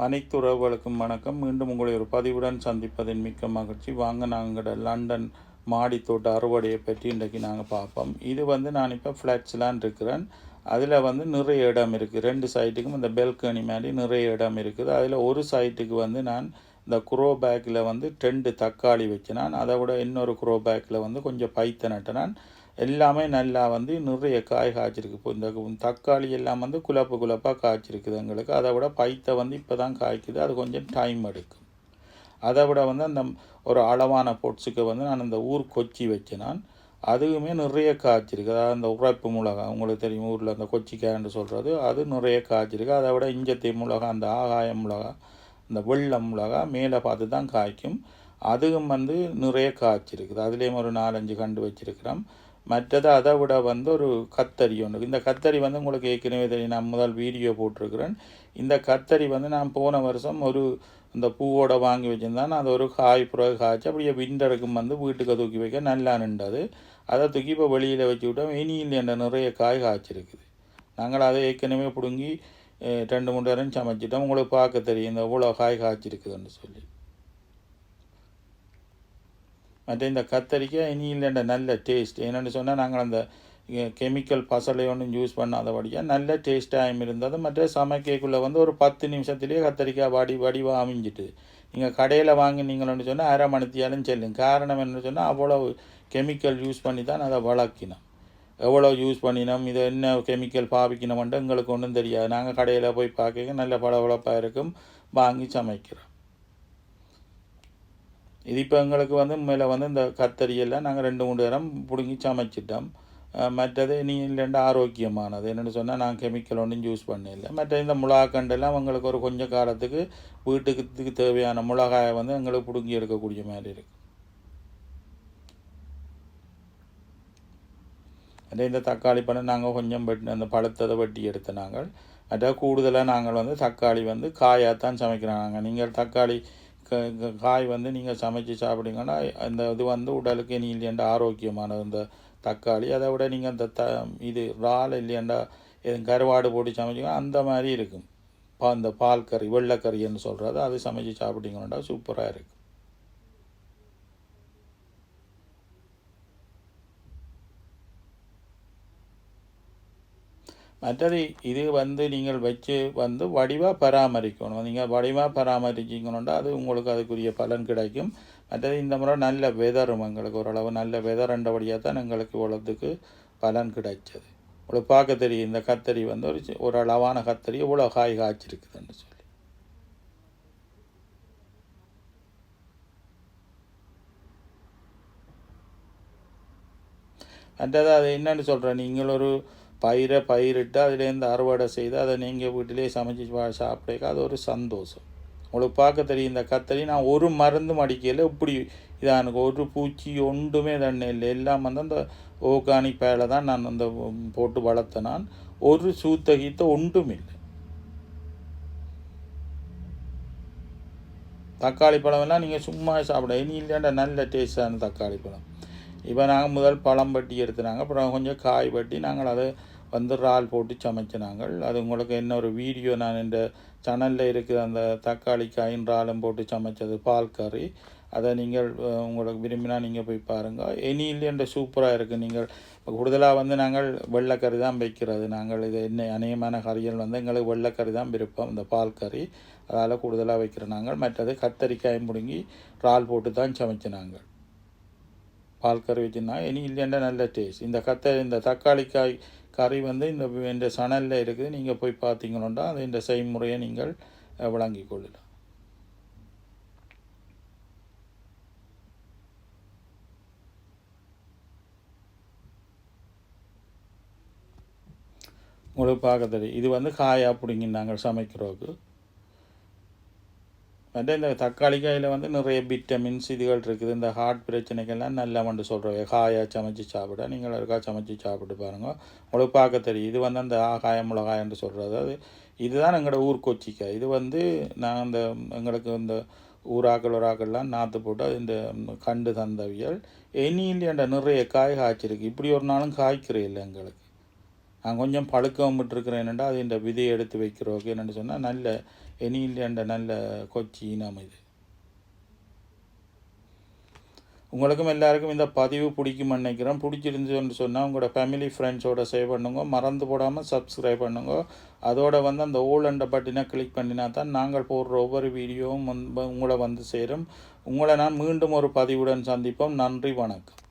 அனைத்து உறவுகளுக்கும் வணக்கம். மீண்டும் உங்களை ஒரு பதிவுடன் சந்திப்பதின் மிக்க மகிழ்ச்சி. வாங்க நாங்கள் லண்டன் மாடி தோட்ட அறுவடையை பற்றி இன்றைக்கு நாங்கள் பார்ப்போம். இது வந்து நான் இப்போ ஃப்ளாட்ஸ்லான் இருக்கிறேன். அதில் வந்து நிறைய இடம் இருக்குது ரெண்டு சைட்டுக்கும் இந்த பெல்கனி மாதிரி நிறைய இடம் இருக்குது. அதில் ஒரு சைட்டுக்கு வந்து நான் இந்த குரோ பேக்கில் வந்து ரெண்டு தக்காளி வச்சினான். அதை விட இன்னொரு குரோ பேக்கில் வந்து கொஞ்சம் பைத்த நட்டினான். எல்லாமே நல்லா வந்து நிறைய காய் காய்ச்சிருக்கு. இப்போ இந்த தக்காளி எல்லாம் வந்து குழப்பு குழப்பாக காய்ச்சிருக்குது எங்களுக்கு. அதை விட பைத்தை வந்து இப்போ தான் காய்க்குது. அது கொஞ்சம் டைம் எடுக்கும். அதை விட வந்து அந்த ஒரு அளவான பொட்ஸுக்கு வந்து நான் இந்த ஊர் கொச்சி வச்சேன் நான் அதுவுமே நிறைய காய்ச்சிருக்கு. அதாவது அந்த உரைப்பு மிளகா உங்களுக்கு தெரியும் ஊரில் அந்த கொச்சிக்காய்ன்னு சொல்கிறது அது நிறைய காய்ச்சிருக்கு. அதை விட இஞ்சத்தி மிளகா அந்த ஆகாய மிளகா இந்த வெள்ளம் மிளகா மேலே பார்த்து தான் காய்க்கும். அதுவும் வந்து நிறைய காய்ச்சிருக்குது அதுலேயும் ஒரு நாலஞ்சு கண்டு வச்சிருக்கிறோம். மற்றது அதை விட வந்து ஒரு கத்தரி ஒன்று. இந்த கத்தரி வந்து உங்களுக்கு ஏற்கனவே தெரியும். நான் முதல் வீடியோ போட்டிருக்கிறேன். இந்த கத்தரி வந்து நான் போன வருஷம் ஒரு இந்த பூவோட வாங்கி வச்சுருந்தேன். அது ஒரு காய் புறகு காய்ச்சி அப்படியே விண்டருக்கும் வந்து வீட்டுக்கு தூக்கி வைக்க நல்லா நின்றது. அதை தூக்கி இப்போ வெளியில் வச்சு விட்டோம். இனியில் என்ற நிறைய காய் காய்ச்சிருக்குது. நாங்கள் அதை ஏற்கனவே பிடுங்கி ரெண்டு மூணு நேரம் சமைச்சிட்டோம். உங்களுக்கு பார்க்க தெரியும். இந்த இவ்வளோ காய் காய்ச்சிருக்குதுன்னு சொல்லி. மற்ற இந்த கத்தரிக்காய் இனி இல்லைன்ற நல்ல டேஸ்ட் என்னென்னு சொன்னால் நாங்கள் அந்த கெமிக்கல் பசலை ஒன்றும் யூஸ் பண்ணாதபடியாக நல்ல டேஸ்ட்டாகவும் இருந்தது. மற்ற சமைக்கக்குள்ளே வந்து ஒரு பத்து நிமிஷத்துலேயே கத்தரிக்காய் வடி வடிவாக அமைஞ்சிட்டு. நீங்கள் கடையில் வாங்கினீங்களோன்னு சொன்னால் அரை மணித்தியாலும் செல்லும். காரணம் என்னன்னு சொன்னால் அவ்வளோ கெமிக்கல் யூஸ் பண்ணி தான் அதை வளர்க்கினோம். எவ்வளோ யூஸ் பண்ணினோம் இதை என்ன கெமிக்கல் பாவிக்கணுமென்ட்டு எங்களுக்கு ஒன்றும் தெரியாது. நாங்கள் கடையில் போய் பார்க்க நல்ல பளபளப்பாக இருக்கும். வாங்கி சமைக்கிறோம். இது இப்போ எங்களுக்கு வந்து மேலே வந்து இந்த கத்தரியெல்லாம் நாங்கள் ரெண்டு மூணு நேரம் பிடுங்கி சமைச்சிட்டோம். மற்றது நீ இல்லைண்டு ஆரோக்கியமானது. என்னென்னு சொன்னால் நான் கெமிக்கல் ஒன்றும் யூஸ் பண்ணல. மற்ற இந்த முளாக்கண்டெல்லாம் எங்களுக்கு ஒரு கொஞ்சம் காலத்துக்கு வீட்டுக்கு இதுக்கு தேவையான மிளகாயை வந்து எங்களுக்கு பிடுங்கி எடுக்கக்கூடிய மாதிரி இருக்குது அதே இந்த தக்காளி பழம் நாங்கள் கொஞ்சம் வெட்டி அந்த பழுத்ததை வெட்டி எடுத்த நாங்கள். மற்ற கூடுதலாக நாங்கள் வந்து தக்காளி வந்து காயாக தான் சமைக்கிறாங்க நீங்கள் தக்காளி காய் வந்து நீங்கள் சமைச்சு சாப்பிட்டீங்கன்னா இந்த இது வந்து உடலுக்கு நீ இல்லையாண்டா ஆரோக்கியமானது இந்த தக்காளி அதை விட நீங்கள் இந்த த இது இறால் இல்லையாண்டா எதுவும் கருவாடு போட்டு சமைச்சிங்கன்னா அந்த மாதிரி இருக்கும். பா இந்த பால் கறி வெள்ளைக்கறின்னு சொல்கிறது அது சமைச்சு சாப்பிட்டீங்கன்னா சூப்பராக இருக்கும். மற்றது இது வந்து நீங்கள் வச்சு வந்து வடிவாக பராமரிக்கணும். நீங்கள் வடிவாக பராமரிச்சிங்கணுன்னா அது உங்களுக்கு அதுக்குரிய பலன் கிடைக்கும். மற்றது இந்த முறை நல்ல வெதரும் எங்களுக்கு ஓரளவு நல்ல வெதர்ன்றபடியாக தான் எங்களுக்கு இவ்வளோத்துக்கு பலன் கிடைச்சது. உங்களுக்கு பார்க்க தெரியும் இந்த கத்தரி வந்து ஒரு ஒரு அளவான கத்தரி இவ்வளோ காய் காய்ச்சிருக்குதுன்னு சொல்லி. மற்றது அது என்னென்னு சொல்கிறேன் நீங்கள் ஒரு பயிரை பயிரிட்டு அதுலேருந்து அறுவடை செய்து அதை நீங்கள் வீட்டிலே சமைச்சு சாப்பிட்டேக்க அது ஒரு சந்தோஷம். உங்களுக்கு பார்க்க தெரியும் இந்த கத்தரி நான் ஒரு மருந்தும் மடிக்கையில் இப்படி இதாக எனக்கு ஒரு பூச்சி ஒன்றுமே தண்ணி இல்லை. எல்லாம் வந்து அந்த ஓர்கானிக் பேலை தான் நான் அந்த போட்டு வளர்த்தேன் நான். ஒரு சூத்த கீத்த ஒன்றும் இல்லை. தக்காளி பழமெல்லாம் நீங்கள் சும்மா சாப்பிட இனி இல்லையாண்டா நல்ல டேஸ்டான தக்காளி பழம். இப்போ நாங்கள் முதல் பழம் வெட்டி எடுத்துனாங்க. அப்புறம் கொஞ்சம் காய் வெட்டி நாங்கள் அதை வந்து இறால் போட்டு சமைச்சினாங்க. அது உங்களுக்கு என்ன ஒரு வீடியோ நான் இந்த சேனலில் இருக்குது அந்த தக்காளி காயின் இறாலும் போட்டு சமைச்சது பால் கறி. அதை நீங்கள் உங்களுக்கு விரும்பினா நீங்கள் போய் பாருங்கள் இனி என்ற சூப்பராக இருக்குது நீங்கள் கூடுதலாக வந்து நாங்கள் வெள்ளைக்கறி தான் வைக்கிறது. நாங்கள் இது என்ன அநேகமான கறிகள் வந்து எங்களுக்கு வெள்ளைக்கறி தான் விருப்பம். இந்த பால் கறி அதால் கூடுதலாக வைக்கிறோம் நாங்கள். மற்றது கத்தரிக்காயும் பிடுங்கி இறால் போட்டு தான் சமைச்சு நாங்கள் பால் கறி வச்சுருந்தாங்க இனி இல்லைன்னா நல்ல டேஸ்ட் இந்த கத்த இந்த தக்காளி காய் கறி வந்து இந்த இந்த சணலில் இருக்குது. நீங்கள் போய் பார்த்தீங்கன்னா அது இந்த செய்முறையை நீங்கள் விளங்கி கொள்ளலாம். உங்களுக்கு பார்க்க தெரியும் இது வந்து காயாக பிடிங்கி நாங்கள் சமைக்கிறோக்கு மற்ற இந்த தக்காளி காயில் வந்து நிறைய விட்டமின்ஸ் இதுகள் இருக்குது. இந்த ஹார்ட் பிரச்சனைக்கெல்லாம் நல்லா வந்து சொல்கிறோம் காயாக சமைச்சு சாப்பிட நீங்கள் இருக்கா சமைச்சு சாப்பிட்டு பாருங்கள் உங்களுக்கு பார்க்க தெரியும். இது வந்து அந்த ஆகாய மிளகாயன்று சொல்கிறது அது இதுதான் எங்களோட ஊர் கொச்சிக்காய் இது வந்து நான் அந்த எங்களுக்கு இந்த ஊராக்கள் ஊராக்கள்லாம் நாற்று போட்டு அது இந்த கண்டு தந்தவியல் எண்ணியில் நிறைய காய் காய்ச்சிருக்கு. இப்படி ஒரு நாளும் காய்க்கிறே இல்லை எங்களுக்கு. நான் கொஞ்சம் பழுக்கம் விட்டுருக்கிறேன். என்னென்னா அது இந்த விதையை எடுத்து வைக்கிறோம் என்னென்னு சொன்னால் நல்ல எனில்ன்ற நல்ல கொச்சி இனம் இது உங்களுக்கும் எல்லாருக்கும் இந்த பதிவு பிடிக்கும் நினைக்கிறேன். பிடிச்சிருந்துச்சுன்னு சொன்னால் உங்களோட ஃபேமிலி ஃப்ரெண்ட்ஸோட சேவ் பண்ணுங்க. மறந்து போடாமல் சப்ஸ்கிரைப் பண்ணுங்க. அதோட வந்து அந்த ஓல் அண்ட பட்டினை கிளிக் பண்ணினா தான் நாங்கள் போடுற ஒவ்வொரு வீடியோவும் வந்து உங்களை வந்து சேரும். உங்களை நான் மீண்டும் ஒரு பதிவுடன் சந்திப்போம். நன்றி வணக்கம்.